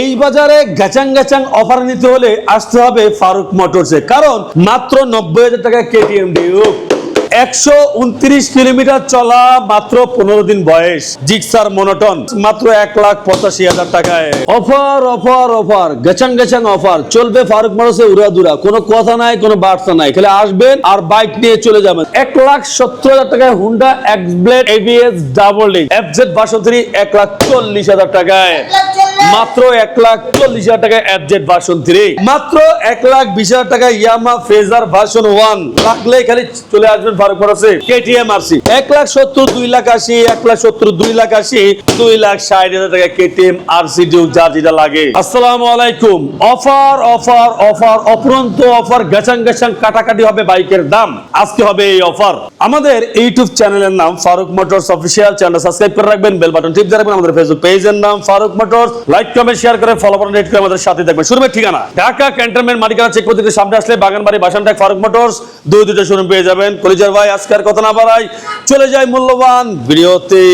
এই বাজারে গ্যাচাং গ্যাচাং অফার নিতে হলে আসতে হবে ফারুক মোটরসে কারণ মাত্র নব্বই হাজার টাকা কেটিএম একশো উনত্রিশ কিলোমিটার চলা মাত্র পনেরো দিন বয়স। জিক্সার মনোটন, মাত্র এক লাখ পঁচাশি হাজার টাকায়। অফার অফার অফার গেচাং গেচাং অফার চলবে ফারুক উড়াদুরা। কোনো কথা নাই, কোনো বার্তা নাই। খালি আসবেন আর বাইক নিয়ে চলে যাবেন। এক লাখ সত্তর হাজার টাকায় Honda X blade ABS double FZ বাসন্তী এক লাখ চল্লিশ হাজার টাকায়। মাত্র এক লাখ চল্লিশ হাজার টাকা এফজেড ভার্সন থ্রি মাত্র এক লাখ বিশ হাজার টাকা ইয়ামা ফেজার ভার্সন ওয়ান লাগলে খালি চলে আসবেন ফারুক ফরাসে কেটিএম আরসি এক লাখ সত্তর, দুই লাখ আশি, এক লাখ সত্তর, দুই লাখ আশি, দুই লাখ ষাট হাজার টাকা কেটিএম আরসি ডিউক যার যেটা লাগে। আসসালামু আলাইকুম। অফার অফার অফার অপরন্ত অফার, গেছাং গেছাং কাটাকাটি হবে বাইকের দাম। আজকে হবে এই অফার। আমাদের ইউটিউব চ্যানেলের নাম Faruk motors official. Channel subscribe করে রাখবেন, বেল বাটন টিপ দিয়ে রাখবেন। আমাদের ফেসবুক পেজের নাম Faruk motors. Like comment share করে ফলো করে রেট করে আমাদের সাথে থাকবেন। শুরুমের ঠিকানা, ঢাকা ক্যান্টনমেন্ট মালিকানা চেক পদ্ধতি সামনে আসলে বাগানবাড়ি বাসানটাক ফারুক মোটরস। দুই দুটো শোরুম পেয়ে যাবেন। কলিজার ভাই, আজকের কথা না বাড়াই চলে যায় মূল্যবান ভিডিওতে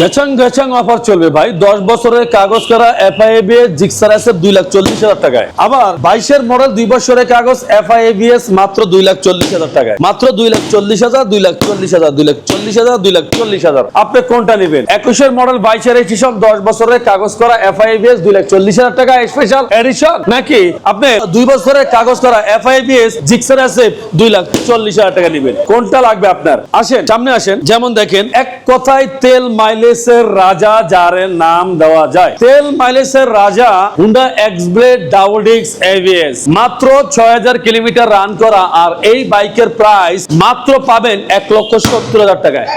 গেছাং গেছাং অফার চলবে ভাই। দশ বছরের কাগজ করা এফআইএবিএস জিক্সার এসএফ দুই লাখ চল্লিশ হাজার টাকায়। আবার বাইশের মডেল দুই বছরের কাগজ এফআইএবিএস মাত্র দুই লাখ চল্লিশ হাজার টাকায়। মাত্র দুই লাখ চল্লিশ হাজার, দুই লাখ চল্লিশ হাজার, দুই লাখ চল্লিশ হাজার, দুই লাখ চল্লিশ হাজার। আপনি কোনটা নেবেন? একুশের মডেল বাইশের এডিশন দশ বছরের কাগজ করা এফআইএবিএস দুই লাখ চল্লিশ হাজার টাকা স্পেশাল এডিশন নাকি আপনি দুই বছরের কাগজ করা এফআইবিএস জিক্সার এসএফ দুই লাখ চল্লিশ হাজার টাকা নেবেন? কোনটা লাগবে আপনার? আসেন, সামনে আসেন। যেমন দেখেন, এক কথায় তেল মাইলেজের রাজা যার নাম দেওয়া যায়? তেল মাইলেজের রাজা হুন্ডা এক্স ব্লেড ডাবল ডিক্স এভিএস। মাত্র ছয় হাজার কিলোমিটার রান করা আর এই বাইকের প্রাইস মাত্র পাবেন এক লক্ষ সত্তর হাজার টাকায়।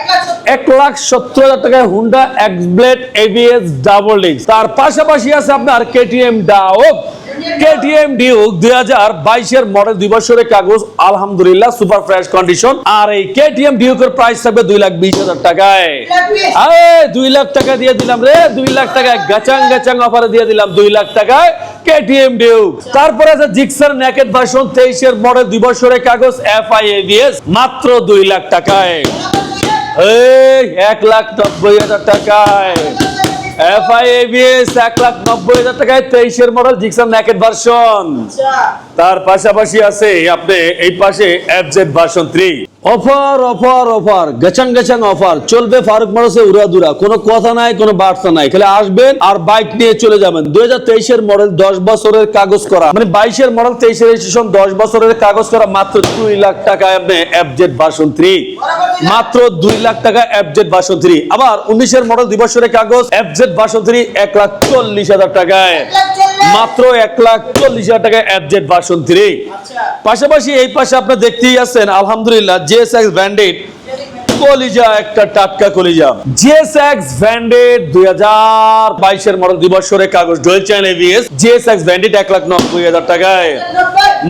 এক লাখ সত্তর হাজার টাকায় Honda X blade ABS double ডিক্স। তার পাশাপাশি আছে আপনার কেটিএম ডাওক কেটিএম ডিউক দুই হাজার বাইশের মডেল দুই বছরের কাগজ, আলহামদুলিল্লাহ সুপার ফ্রেশ কন্ডিশন আর এই কেটিএম ডিউকের প্রাইস থাকবে দুই লাখ বিশ হাজার টাকায়। দুই লাখ টাকা দিয়ে দিলাম রে, দুই লাখ টাকায় গাচাং গাচাং অফারে দিয়ে দিলাম দুই লাখ টাকায় কেটিএম তারপরে আছে জিক্সার নেকেট তেইশের মডেল দুই বছরের কাগজ এফআইএবিএস মাত্র দুই লাখ টাকায়। এক লাখ নব্বই হাজার টাকায়। এফআইএবিএস এক লাখ নব্বই হাজার টাকায় তেইশের মডেল ভার্সন তার পাশাপাশি আছে আপনি এই পাশে FZ version three offer offer offer গেচাং গেচাং অফার। চলবে ফারুক মোটরসে উড়াদুরা। কোনো কথা নাই কোনো বার্তা নাই। খালি আসবেন আর বাইক নিয়ে চলে যাবেন। দুই হাজার তেইশের মডেল দশ বছরের কাগজ করা। মানে বাইশের মডেল তেইশের রেজিস্ট্রেশন দশ বছরের কাগজ করা। মাত্র দুই লাখ টাকায় আপনি এফজেড ভার্সন থ্রি মাত্র দুই লাখ টাকা এফজেড ভার্সন থ্রি আবার উনিশের মডেল দুই বছরের কাগজ এফজেড ভার্সন থ্রি এক লাখ চল্লিশ হাজার টাকায়। মাত্র এক লাখ চল্লিশ হাজার টাকায় এফজেড ভার্সন থ্রি পাশাপাশি এই পাশে আপনি দেখতেই আছেন আলহামদুলিল্লাহ জিএসএক্স ব্যান্ডেড কলিজা, একটা টাটকা কলিজা। জেএসএক্স ব্যান্ডেড দুই হাজার বাইশের মডেল দুই বছরের কাগজ ডোয়েল এভিএস জেএসএক্স ব্যান্ডেড এক লাখ নব্বই হাজার টাকায়।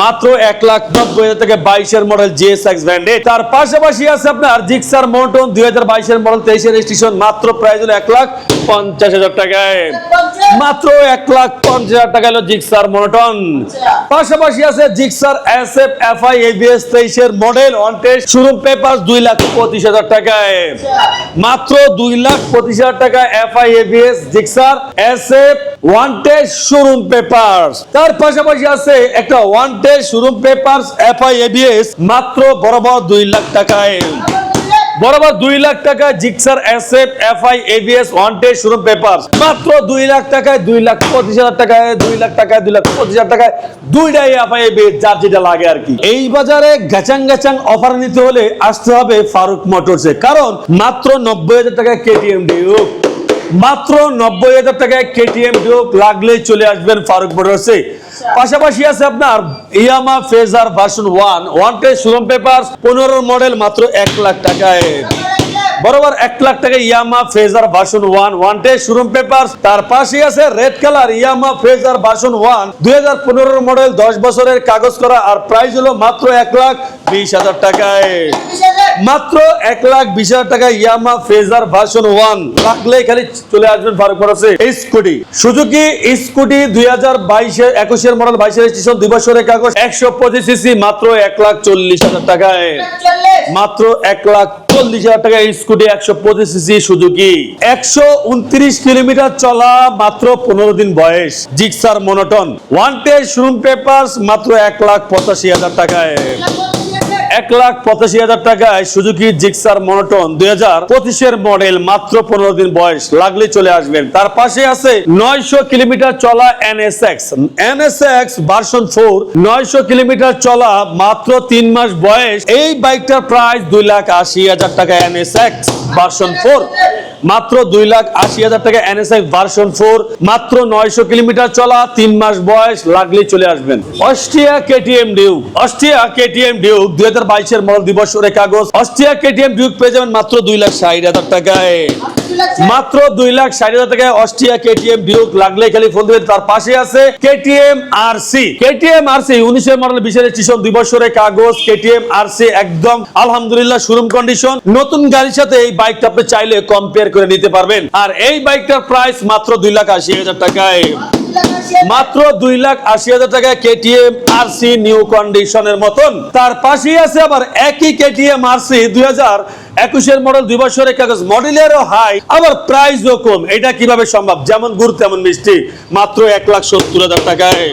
মাত্র এক লাখ নব্বই হাজার টাকা বাইশের মডেল জিএসএক্স ব্র্যান্ডেড তার পাশাপাশি আছে আপনার জিক্সার মোটন দুই হাজার বাইশের মডেল তেইশের রেজিস্ট্রেশন মাত্র প্রাইস হলো এক লাখ পঞ্চাশ হাজার টাকায়। মাত্র এক লাখ পঞ্চাশ হাজার টাকা হলো জিক্সার মোটন পাশাপাশি আছে Gixxer S F F I ABS তেইশের model on test showroom paper দুই লাখ পঁচিশ হাজার টাকায়। মাত্র দুই লাখ পঁচিশ হাজার টাকা FI ABS I ABS Gixxer S F one test showroom paper তার পাশাপাশি আছে একটা one test showroom paper FI ABS I মাত্র বরাবর দুই লাখ টাকায়। বরাবর দুই লাখ টাকা Gixxer asset, FI, ABS one showroom showroom paper মাত্র দুই লাখ টাকায় দুই লাখ পঁচিশ হাজার টাকায়, দুই লাখ টাকায়, দুই লাখ পঁচিশ হাজার টাকায় দুইটাই এফআই, এবিএস, যার যেটা লাগে আর কি। এই বাজারে গ্যাচাং গ্যাচাং অফার নিতে হলে আসতে হবে ফারুক মোটরসে। কারণ মাত্র নব্বই হাজার টাকায় কেটিএম ডিউক মাত্র নব্বই হাজার টাকায় কেটিএম ডিউক লাগলেই চলে আসবেন ফারুক মোটরসে পাশাপাশি আছে আপনার Yamaha Fazer version one one test showroom paper পনেরো মডেল মাত্র এক লাখ টাকায়। বরাবর এক লাখ টাকা Yamaha Fazer version one one test showroom paper তার পাশে আছে red colour Yamaha Fazer version one দুই হাজার পনেরো মডেল দশ বছরের কাগজ করা আর প্রাইস হলো মাত্র এক লাখ বিশ হাজার টাকায়। মাত্র এক লাখ বিশ হাজার টাকা ইয়ামা ফেজার ভার্সন ওয়ান লাগলে খালি চলে আসবেন ফারুক মোটরসে এই স্কুটি। সুজুকি স্কুটি দুই হাজার বাইশে একুশের মডেল বাইশের স্টেশন দুই বছরের কাগজ একশো পঁচিশ সিসি মাত্র এক লাখ চল্লিশ হাজার টাকায়। মাত্র এক লাখ চল্লিশ হাজার টাকা স্কুটি একশো পঁচিশ সিসি সুজুকি। একশো উনত্রিশ কিলোমিটার চলা মাত্র পনেরো দিন বয়স। Gixxer monotone. One test showroom papers মাত্র এক লাখ পঁচাশি হাজার টাকায়। এক লাখ পঁচাশি হাজার টাকায় সুজুকি জিক্সার মনোটন দুই হাজার পঁচিশের মডেল মাত্র পনেরো দিন বয়স লাগলে চলে আসবেন। তার পাশে আছে নয়শো কিলোমিটার চলা এনএসএক্স। এনএসএক্স ভার্সন ফোর, নয়শো কিলোমিটার চলা মাত্র তিন মাস বয়স। এই বাইকটার প্রাইস দুই লাখ আশি হাজার টাকা, এনএসএক্স ভার্সন ফোর। মাত্র দুই লাখ আশি হাজার টাকা এনএসআই ভার্সন ফোর মাত্র নয়শো কিলোমিটার চলা, তিন মাস বয়স, লাগলেই চলে আসবেন। Austria KTM Duke Austria KTM Duke দুই হাজার বাইশের মডেল দিবসের কাগজ। অস্ট্রিয়া কেটিএম ডিউক পেয়ে যাবেন মাত্র দুই লাখ ষাট হাজার টাকায়। মাত্র দুই লাখ ষাট হাজার টাকায় অস্ট্রিয়া কেটিএম ডিউক লাগলে খালি ফোন দেবেন, তার পাশে আছে KTM R C KTM R C উনিশের মডেল বিশের স্টেশন দুই বছরের কাগজ। কেটিএম আর সি একদম, আলহামদুলিল্লাহ শোরুম কন্ডিশন নতুন গাড়ির সাথে এই বাইকটা আপনি চাইলে কম্পেয়ার করে নিতে পারবেন। আর এই বাইকটার প্রাইস মাত্র দুই লাখ আশি হাজার টাকায়। মাত্র দুই লাখ আশি হাজার টাকা কেটিএম আর সি নিউ কন্ডিশনের মতন। তার পাশেই আছে আবার একই কেটিএম আর সি দুই হাজার একুশের মডেল দুই বছরের কাগজ মডেলেরও হাই আবার প্রাইসও কম। এটা কীভাবে সম্ভব? যেমন গুড়, তেমন মিষ্টি। মাত্র এক লাখ সত্তর হাজার টাকায়।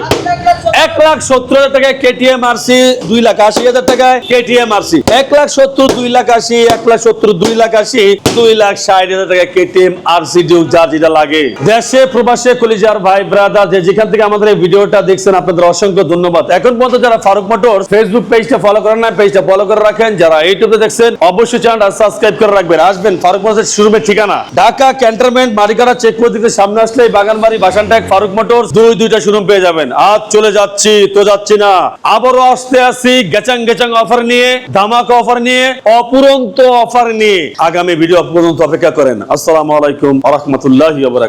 এক লাখ সত্তর হাজার টাকায় কেটিএম আরসি দুই লাখ আশি হাজার টাকায় কেটিএম আরসি এক লাখ সত্তর, দুই লাখ আশি, এক লাখ সত্তর, দুই লাখ আশি, দুই লাখ ষাট হাজার টাকায় কেটিএম আরসি ডিউ যা যেটা লাগে। দেশে, প্রবাসে কলিজার ভাই ব্রাদার যে যেখান থেকে আমাদের এই ভিডিওটা দেখছেন, আপনাদের অসংখ্য ধন্যবাদ। এখন পর্যন্ত যারা ফারুক মোটর ফেসবুক পেজটা ফলো করেন না পেজটা ফলো করে রাখেন। যারা ইউটিউবে দেখছেন, অবশ্যই চ্যানেলটা সাবস্ক্রাইব করে রাখবেন। আসবেন, ফারুক মোটর শুরুমের ঠিকানা। ঢাকা ক্যান্টনমেন্ট মারিকারা সামনে আসলে বাগানবাড়ি বাসানটাক ফারুক মোটর দুই, দুইটা শোরুম পেয়ে যাবেন। আজ চলে যাচ্ছি, তো যাচ্ছি না। আবারও আসতে আসি, গেচাং গেচাং অফার নিয়ে, ধামাকা অফার নিয়ে, অপুরন্ত অফার নিয়ে। আগামী ভিডিও পর্যন্ত অপেক্ষা করেন। আসসালামু আলাইকুম আ